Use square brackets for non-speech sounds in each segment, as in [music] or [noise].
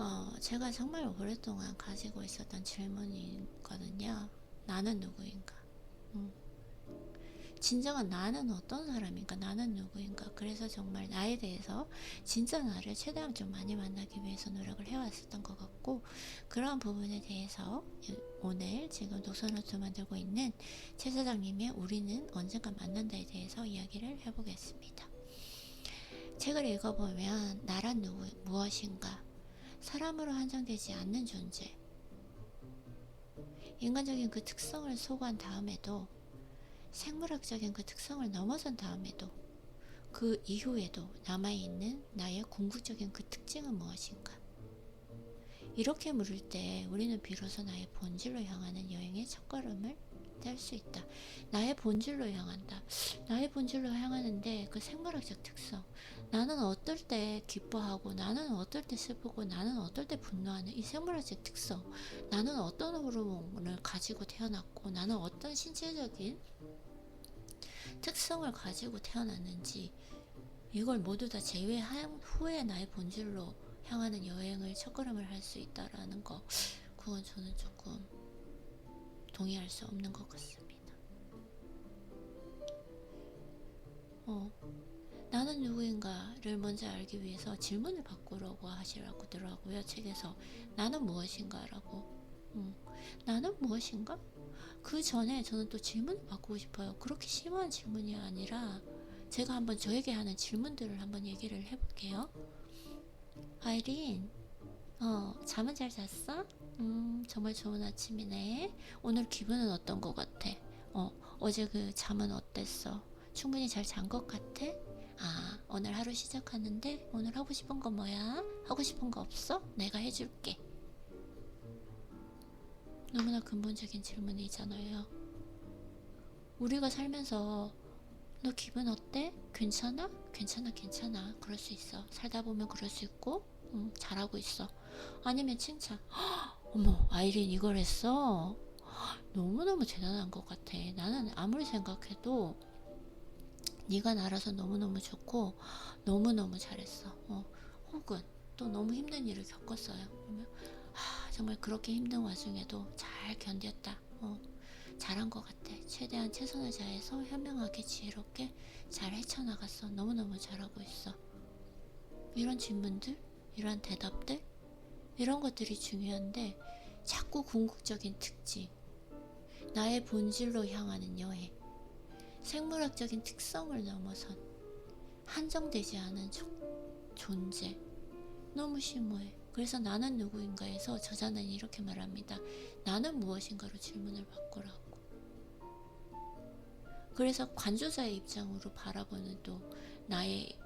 어, 제가 정말 오랫동안 가지고 있었던 질문이거든요. 나는 누구인가? 음. 진정한 나는 어떤 사람인가? 나는 누구인가? 그래서 정말 나에 대해서 진짜 나를 최대한 좀 많이 만나기 위해서 노력을 해왔었던 것 같고 그런 부분에 대해서 오늘 지금 독서노트 만들고 있는 최 사장님의 우리는 언젠가 만난다에 대해서 이야기를 해보겠습니다. 책을 읽어보면 나란 누구, 무엇인가? 사람으로 한정되지 않는 존재. 인간적인 그 특성을 소구한 다음에도 생물학적인 그 특성을 넘어선 다음에도 그 이후에도 남아있는 나의 궁극적인 그 특징은 무엇인가? 이렇게 물을 때 우리는 비로소 나의 본질로 향하는 여행의 첫걸음을 뗄수 있다. 나의 본질로 향한다. 나의 본질로 향하는데 그 생물학적 특성. 나는 어떨 때 기뻐하고 나는 어떨 때 슬프고 나는 어떨 때 분노하는 이 생물학적 특성. 나는 어떤 호르몬을 가지고 태어났고 나는 어떤 신체적인 특성을 가지고 태어났는지 이걸 모두 다 제외한 후에 나의 본질로 향하는 여행을 첫 걸음을 할 수 있다라는 거 그건 저는 조금 동의할 수 없는 것 같습니다. 어, 나는 누구인가를 먼저 알기 위해서 질문을 바꾸라고 하시라고 더라고요 책에서 나는 무엇인가라고. 음, 나는 무엇인가? 그 전에 저는 또 질문을 바꾸고 싶어요. 그렇게 심한 질문이 아니라 제가 한번 저에게 하는 질문들을 한번 얘기를 해볼게요. 아이린, 어, 잠은 잘 잤어? 음, 정말 좋은 아침이네. 오늘 기분은 어떤 것 같아? 어, 어제 그 잠은 어땠어? 충분히 잘 잔 것 같아? 아, 오늘 하루 시작하는데 오늘 하고 싶은 거 뭐야? 하고 싶은 거 없어? 내가 해줄게. 너무나 근본적인 질문이잖아요. 우리가 살면서 너 기분 어때? 괜찮아? 괜찮아, 괜찮아. 그럴 수 있어. 살다 보면 그럴 수 있고, 응, 잘하고 있어. 아니면 칭찬. 헉, 어머, 아이린 이걸 했어? 너무너무 대단한 것 같아. 나는 아무리 생각해도 네가 날아서 너무너무 좋고 너무너무 잘했어. 어, 혹은 또 너무 힘든 일을 겪었어요. 그러면 하, 정말 그렇게 힘든 와중에도 잘 견뎠다. 어, 잘한 것 같아. 최대한 최선을 다해서 현명하게 지혜롭게 잘 헤쳐나갔어. 너무너무 잘하고 있어. 이런 질문들, 이런 대답들, 이런 것들이 중요한데 자꾸 궁극적인 특징, 나의 본질로 향하는 여행, 생물학적인 특성을 넘어선 한정되지 않은 조, 존재, 너무 심오해. 그래서 나는 누구인가에서 저자는 이렇게 말합니다. 나는 무엇인가로 질문을 바꾸라고. 그래서 관조자의 입장으로 바라보는 또 나의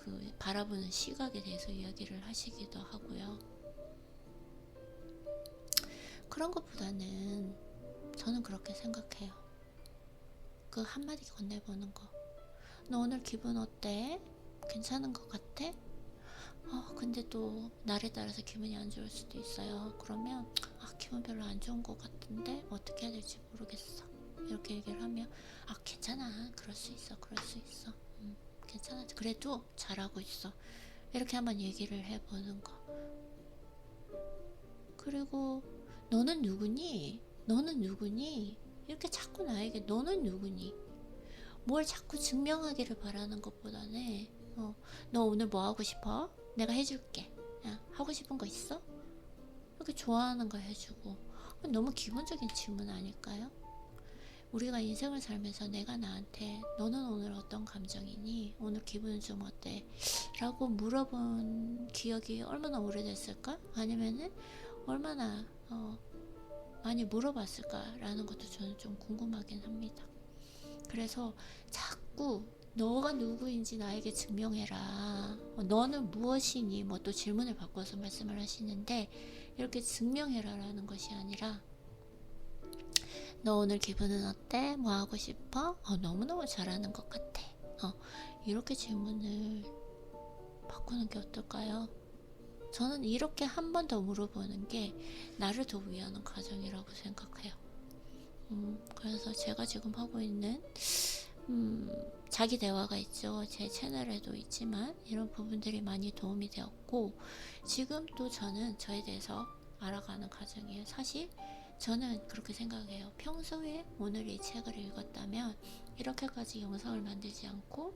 그 바라보는 시각에 대해서 이야기를 하시기도 하고요. 그런 것보다는 저는 그렇게 생각해요. 그 한마디 건네보는 거. 너 오늘 기분 어때? 괜찮은 것 같아? 어, 근데 또 날에 따라서 기분이 안 좋을 수도 있어요. 그러면 아, 기분 별로 안 좋은 것 같은데 어떻게 해야 될지 모르겠어. 이렇게 얘기를 하면 아, 괜찮아. 그럴 수 있어. 그럴 수 있어. 음, 괜찮아. 그래도 잘하고 있어. 이렇게 한번 얘기를 해보는 거. 그리고 너는 누구니? 너는 누구니? 이렇게 자꾸 나에게 너는 누구니? 뭘 자꾸 증명하기를 바라는 것보다는 어, 너 오늘 뭐 하고 싶어? 내가 해줄게. 야, 하고 싶은 거 있어? 이렇게 좋아하는 거 해주고 너무 기본적인 질문 아닐까요? 우리가 인생을 살면서 내가 나한테 너는 오늘 어떤 감정이니? 오늘 기분은 좀 어때? 라고 물어본 기억이 얼마나 오래됐을까? 아니면은 얼마나 어, 많이 물어봤을까라는 것도 저는 좀 궁금하긴 합니다. 그래서 자꾸 너가 누구인지 나에게 증명해라. 어, 너는 무엇이니? 뭐 또 질문을 바꿔서 말씀을 하시는데 이렇게 증명해라라는 것이 아니라 너 오늘 기분은 어때? 뭐 하고 싶어? 어, 너무너무 잘하는 것 같아. 어, 이렇게 질문을 바꾸는 게 어떨까요? 저는 이렇게 한 번 더 물어보는 게 나를 더 위하는 과정이라고 생각해요. 음, 그래서 제가 지금 하고 있는 음, 자기 대화가 있죠. 제 채널에도 있지만 이런 부분들이 많이 도움이 되었고 지금 또 저는 저에 대해서 알아가는 과정이에요. 사실 저는 그렇게 생각해요. 평소에 오늘 이 책을 읽었다면 이렇게까지 영상을 만들지 않고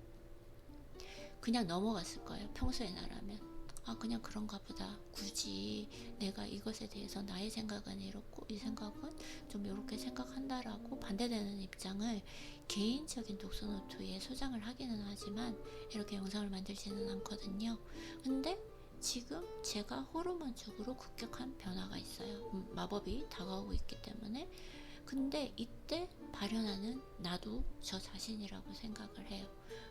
그냥 넘어갔을 거예요. 평소에 나라면. 아, 그냥 그런가 보다. 굳이 내가 이것에 대해서 나의 생각은 이렇고 이 생각은 좀 이렇게 생각한다라고 반대되는 입장을 개인적인 독서 노트에 소장을 하기는 하지만 이렇게 영상을 만들지는 않거든요. 근데 지금 제가 호르몬적으로 급격한 변화가 있어요. 음, 마법이 다가오고 있기 때문에. 근데 이때 발현하는 나도 저 자신이라고 생각을 해요.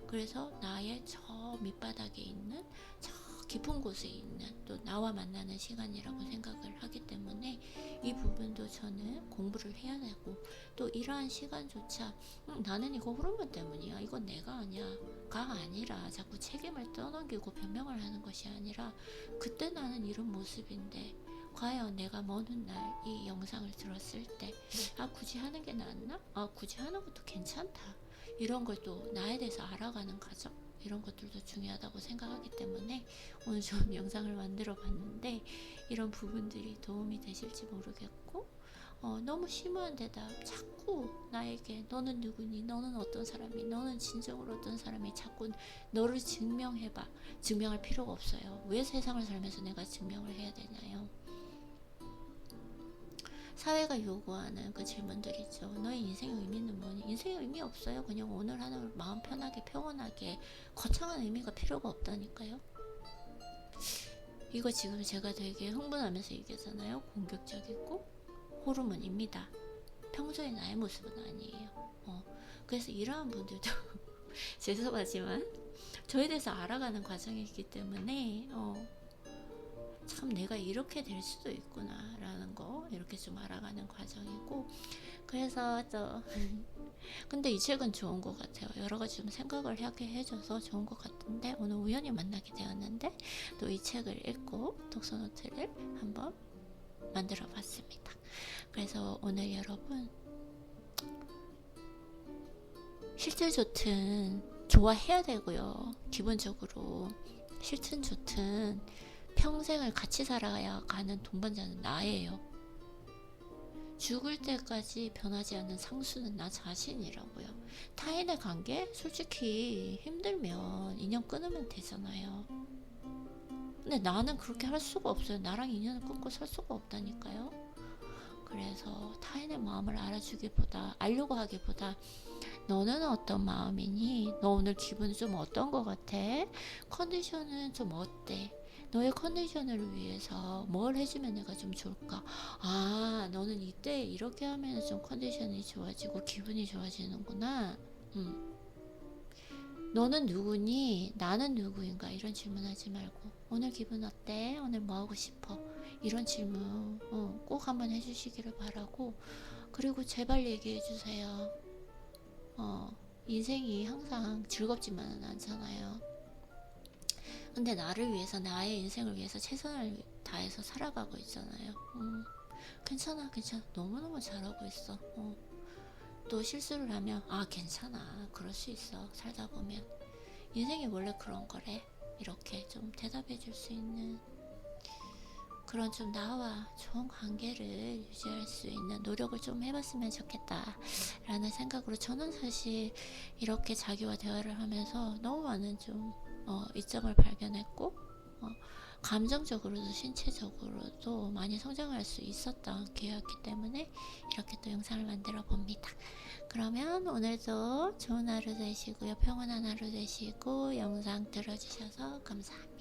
그래서 나의 저 밑바닥에 있는 저 깊은 곳에 있는 또 나와 만나는 시간이라고 생각을 하기 때문에 이 부분도 저는 공부를 해야 되고 또 이러한 시간조차 음, 나는 이거 호르몬 때문이야 이건 내가 아니야 가 아니라 자꾸 책임을 떠넘기고 변명을 하는 것이 아니라 그때 나는 이런 모습인데 과연 내가 먼 훗날 이 영상을 들었을 때 아 굳이 하는 게 낫나? 아 굳이 하는 것도 괜찮다 이런 걸 또 나에 대해서 알아가는 과정 이런 것들도 중요하다고 생각하기 때문에 오늘 좀 [laughs] 영상을 만들어 봤는데 이런 부분들이 도움이 되실지 모르겠고 어, 너무 심오한 대답. 자꾸 나에게 너는 누구니? 너는 어떤 사람이? 너는 진정으로 어떤 사람이? 자꾸 너를 증명해봐. 증명할 필요가 없어요. 왜 세상을 살면서 내가 증명을 해야 되나요 사회가 요구하는 그 질문들 있죠. 너의 인생의 의미는 뭐니? 인생의 의미 없어요. 그냥 오늘 하루 마음 편하게 평온하게 거창한 의미가 필요가 없다니까요. 이거 지금 제가 되게 흥분하면서 얘기하잖아요. 공격적이고 호르몬입니다. 평소에 나의 모습은 아니에요. 어, 그래서 이러한 분들도 [laughs] 죄송하지만 저에 대해서 알아가는 과정이기 때문에 어, 참 내가 이렇게 될 수도 있구나라는 거 이렇게 좀 알아가는 과정이고 그래서 또 [laughs] 근데 이 책은 좋은 것 같아요. 여러 가지 좀 생각을 하게 해줘서 좋은 것 같은데 오늘 우연히 만나게 되었는데 또 이 책을 읽고 독서 노트를 한번 만들어 봤습니다. 그래서 오늘 여러분 실질 좋든 좋아해야 되고요. 기본적으로 싫든 좋든 평생을 같이 살아야 가는 동반자는 나예요. 죽을 때까지 변하지 않는 상수는 나 자신이라고요. 타인의 관계? 솔직히 힘들면 인연 끊으면 되잖아요. 근데 나는 그렇게 할 수가 없어요. 나랑 인연을 끊고 살 수가 없다니까요. 그래서 타인의 마음을 알아주기보다, 알려고 하기보다, 너는 어떤 마음이니? 너 오늘 기분이 좀 어떤 것 같아? 컨디션은 좀 어때? 너의 컨디션을 위해서 뭘 해주면 내가 좀 좋을까? 아, 너는 이때 이렇게 하면 좀 컨디션이 좋아지고 기분이 좋아지는구나. 음. 너는 누구니? 나는 누구인가? 이런 질문 하지 말고 오늘 기분 어때? 오늘 뭐 하고 싶어? 이런 질문 어, 꼭 한번 해주시기를 바라고 그리고 제발 얘기해 주세요. 어, 인생이 항상 즐겁지만은 않잖아요. 근데 나를 위해서 나의 인생을 위해서 최선을 다해서 살아가고 있잖아요. 어, 괜찮아, 괜찮아. 너무너무 잘하고 있어. 어. 또 실수를 하면 아 괜찮아. 그럴 수 있어. 살다 보면 인생이 원래 그런 거래. 이렇게 좀 대답해 줄 수 있는 그런 좀 나와 좋은 관계를 유지할 수 있는 노력을 좀 해봤으면 좋겠다 라는 생각으로 저는 사실 이렇게 자기와 대화를 하면서 너무 많은 좀 어, 이점을 발견했고 어, 감정적으로도 신체적으로도 많이 성장할 수 있었던 기회였기 때문에 이렇게 또 영상을 만들어 봅니다. 그러면 오늘도 좋은 하루 되시고요. 평온한 하루 되시고 영상 들어주셔서 감사합니다.